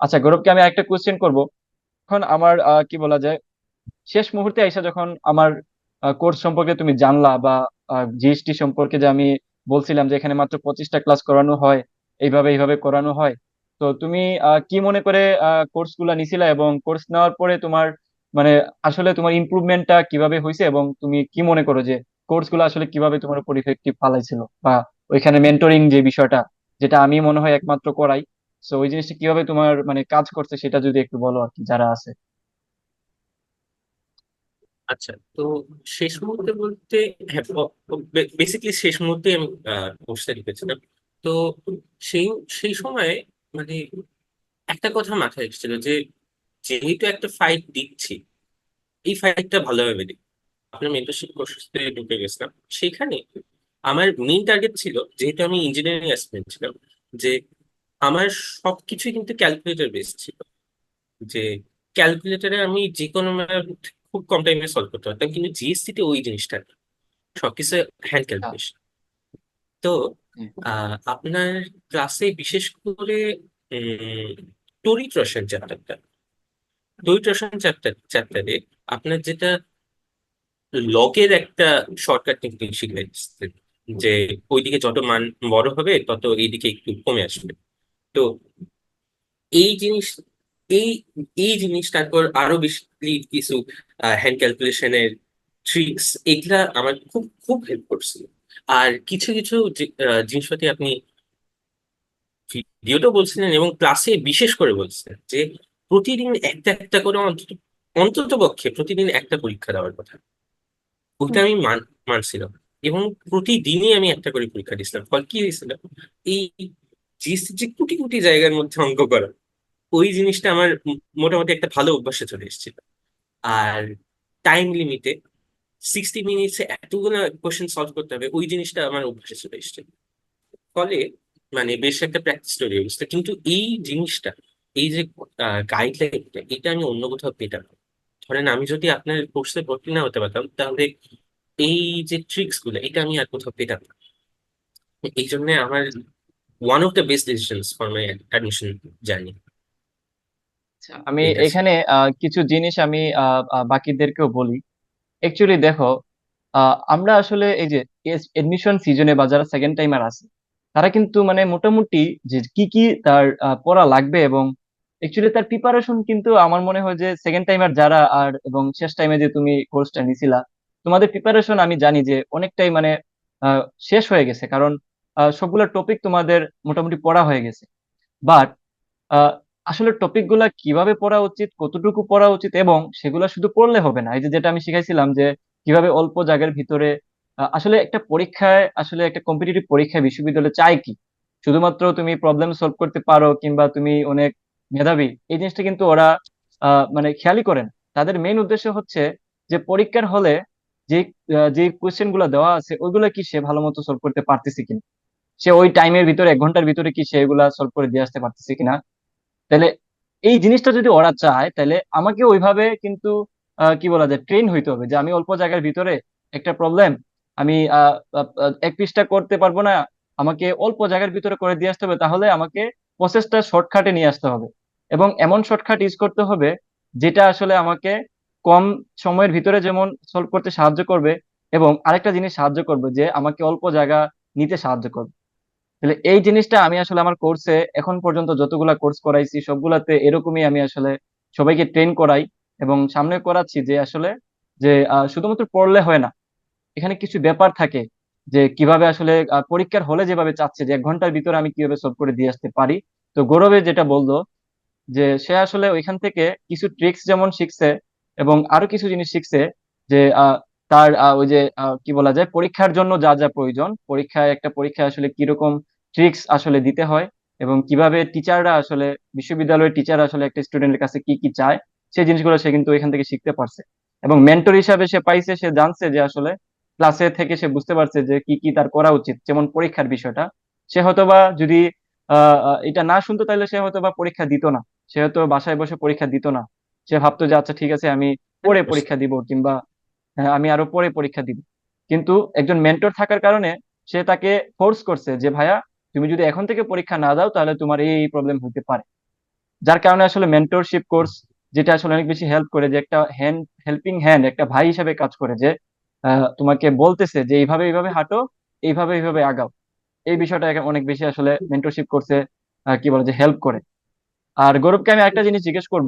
আচ্ছা গৌরবকে আমি একটা কোশ্চেন করব। এখন আমার কি বলা যায়, শেষ মুহূর্তে এসে যখন আমার কোর্স সম্পর্কে তুমি জানলা বা জিএসটি সম্পর্কে যে আমি বলছিলাম যে এখানে মাত্র পঁচিশটা ক্লাস করানো হয়, এইভাবে এইভাবে করানো হয়, তো তুমি কি মনে করে কোর্সগুলা নিছিলা এবং কোর্স নেওয়ার পরে তোমার মানে আসলে তোমার ইমপ্রুভমেন্টটা কীভাবে হয়েছে এবং তুমি কি মনে করো যে কোর্সগুলো আসলে কীভাবে তোমার উপর ইফেক্টিভ ফালাইছিল বা ওইখানে মেন্টরিং যে বিষয়টা, যেটা আমি মনে হয় একমাত্র করাই তো ওই জিনিসটা কীভাবে তোমার মানে কাজ করছে সেটা যদি একটু বলো আর কি, যারা আছে। আচ্ছা তো শেষ মুহূর্তে বলতে হ্যাঁ বেসিক্যালি শেষ মুহূর্তে আমি কোর্সটা লিখেছিলাম। তো সেই সেই সময় মানে একটা কথা মাথায় এসেছিল যে, যেহেতু একটা ফাইট দিচ্ছি, এই ফাইটটা ভালোভাবে দিই আপনার মেন্টরশিপ কোর্সে ঢুকে গেছিলাম। সেখানে আমার মেইন টার্গেট ছিল, যেহেতু আমি ইঞ্জিনিয়ারিং অ্যাসপিরেন্ট ছিলাম, যে আমার সবকিছুই কিন্তু ক্যালকুলেটর বেসড ছিল। যে ক্যালকুলেটরে আমি যে কোনো খুব কম টাইমে সলভ করতে পারতাম কিন্তু জিএসসি তে ওই জিনিসটা। সবকিছু হ্যান্ড ক্যালকুলেশন তো আপনার ক্লাসে বিশেষ করে তড়িৎ রসায়ন চ্যাপ্টারটা তড়িৎ রসায়ন চ্যাপ্টার চ্যাপ্টারে আপনার যেটা লগের একটা শর্টকাট টেকনিক শিখেছেন যে ওইদিকে যত মান বড় হবে তত এইদিকে একটু কমে আসবে। তো এই জিনিস, এই এই জিনিস তারপর আরও বেশি কিছু হ্যান্ড ক্যালকুলেশনের ট্রিক্স এগুলা আমার খুব খুব হেল্প করছিল। আর কিছু কিছু জিনিসপাতি আপনি ভিডিওটা বলছিলেন এবং ক্লাসে বিশেষ করে বলছিলেন যে প্রতিদিন একটা একটা করে অন্তত অন্তত পক্ষে প্রতিদিন একটা পরীক্ষা দেওয়ার কথা। ওইটা আমি মান, মানছিলাম। এবং প্রতিদিনই আমি একটা করে পরীক্ষা দিয়েছিলাম। ফল কি হয়েছিল? এই জিএসসি যে কোটি কোটি জায়গার মধ্যে অঙ্ক করা। ওই জিনিসটা আমার মোটামুটি একটা ভালো অভ্যাসে চলে এসেছিল। আর টাইম লিমিটে সিক্সটি মিনিটসে এতগুলো কোশ্চেন সলভ করতে হবে, ওই জিনিসটা আমার অভ্যাসে চলে এসেছিল। ফলে মানে বেশ একটা প্র্যাকটিস তৈরি হয়েছিল কিন্তু এই জিনিসটা, এই যে গাইডলাইনটা এটা আমি অন্য কোথাও পেতাম না। ধরেন আমি যদি আপনার কোর্সে ভর্তি না হতে পারতাম, তাহলে এই যে ট্রিক্সগুলো, এটা আমি আর কোথাও পেতাম না। এই জন্য আমার of the best decisions for my admission journey আচ্ছা, আমি এখানে আহ, কিছু জিনিস আমি বাকিদেরকেও বলি। অ্যাকচুয়ালি দেখো আমরা আসলে এই যে এডমিশন সিজনে বা যারা সেকেন্ড টাইমার আছে তারা কিন্তু মানে মোটামুটি যে কি কি তার পড়া লাগবে এবং অ্যাকচুয়ালি তার প্রিপারেশন কিন্তু আমার মনে হয় যে সেকেন্ড টাইমার যারা আর এবং শেষ টাইমে যে তুমি কোর্সটা নিছিলা তোমাদের প্রিপারেশন আমি জানি যে অনেকটাই মানে আহ, শেষ হয়ে গেছে। কারণ সবগুলো টপিক তোমাদের মোটামুটি পড়া হয়ে গেছে। বাট আসলে টপিকগুলা কীভাবে পড়া উচিত, কতটুকু পড়া উচিত এবং সেগুলা শুধু পড়লে হবে না। এই যে যেটা আমি শিখাইছিলাম যে কীভাবে অল্প জায়গার ভিতরে আসলে একটা পরীক্ষায়, আসলে একটা কম্পিটিটিভ পরীক্ষায় বিশ্ববিদ্যালয় চায় কি? শুধুমাত্র তুমি প্রবলেম সলভ করতে পারো কিংবা তুমি অনেক মেধাবী, এই জিনিসটা কিন্তু ওরা মানে খেয়ালই করেন তাদের মেইন উদ্দেশ্য হচ্ছে যে পরীক্ষার হলে যে যে কোয়েশ্চেনগুলো দেওয়া আছে, ওইগুলো কি সে ভালো মতো সলভ করতে পারতেছে কিনা। সে ওই টাইমের ভিতরে, এক ঘণ্টার ভিতরে কি সে এগুলা সলভ করে দিয়ে আসতে পারতেছে কিনা? তাহলে এই জিনিসটা যদি ওরা চায়, তাহলে আমাকে ওইভাবে কিন্তু কি বলা যায় ট্রেন হইতে হবে যে আমি অল্প জায়গার ভিতরে একটা প্রবলেম আমি এক পৃষ্ঠা করতে পারব না, আমাকে অল্প জায়গার ভিতরে করে দিয়ে আসতে হবে, তাহলে আমাকে প্রসেসটা শর্টকাটে নিয়ে আসতে হবে। এবং এমন শর্টকাট ইউজ করতে হবে, যেটা আসলে আমাকে কম সময়ের ভিতরে যেমন সলভ করতে সাহায্য করবে, এবং আরেকটা জিনিস সাহায্য করবে যে আমাকে অল্প জায়গা নিতে সাহায্য করবে। তাহলে এই জিনিসটা আমি আসলে আমার কোর্সে এখন পর্যন্ত যতগুলা কোর্স করাইছি, সবগুলাতে এরকমই আমি আসলে সবাইকে ট্রেন করাই এবং সামনে করাচ্ছি যে আসলে যে শুধুমাত্র পড়লে হয় না, এখানে কিছু ব্যাপার থাকে যে কীভাবে আসলে পরীক্ষার হলে যেভাবে চাচ্ছে যে এক ঘণ্টার ভিতরে আমি কীভাবে সলভ করে দিয়ে আসতে পারি। তো গৌরবে যেটা বলল যে সে আসলে ওইখান থেকে কিছু ট্রিক্স যেমন শিখছে এবং আরও কিছু জিনিস শিখছে যে তার ওই যে কি বলা যায়, পরীক্ষার জন্য যা যা প্রয়োজন, পরীক্ষায়, একটা পরীক্ষায় আসলে কীরকম ট্রিক্স আসলে দিতে হয় এবং কীভাবে টিচাররা আসলে বিশ্ববিদ্যালয়ের টিচার আসলে একটা স্টুডেন্টের কাছে কি কি চায় সেই জিনিসগুলো সে কিন্তু এখান থেকে শিখতে পারছে। এবং মেন্টর হিসাবে সে পাইছে সে জানছে যে আসলে ক্লাসে থেকে সে বুঝতে পারছে যে কি কি তার করা উচিত যেমন পরীক্ষার বিষয়টা। সে হয়তোবা যদি আহ আহ, এটা না শুনতো তাহলে সে হয়তো বা পরীক্ষা দিত না। সে হয়তো বাসায় বসে পরীক্ষা দিত না। সে ভাবতো যে আচ্ছা ঠিক আছে আমি পরে পরীক্ষা দিব কিংবা হ্যাঁ, আমি আরও পরে পরীক্ষা দিব। কিন্তু একজন মেন্টর থাকার কারণে সে তাকে ফোর্স করছে যে ভাইয়া তুমি যদি এখন থেকে পরীক্ষা না দাও, তাহলে তোমার এই প্রবলেম হতে পারে। যার কারণে আসলে মেন্টরশিপ কোর্স যেটা আসলে অনেক বেশি হেল্প করে, যে একটা হ্যান্ড হেল্পিং হ্যান্ড একটা ভাই হিসাবে কাজ করে, যে তোমাকে বলতেছে যে, এইভাবে এইভাবে হাঁটো, এইভাবে এইভাবে আগাও। এই বিষয়টা অনেক বেশি আসলে মেন্টরশিপ কোর্সে কি বলে, যে হেল্প করে। আর গৌরবকে আমি একটা জিনিস জিজ্ঞেস করব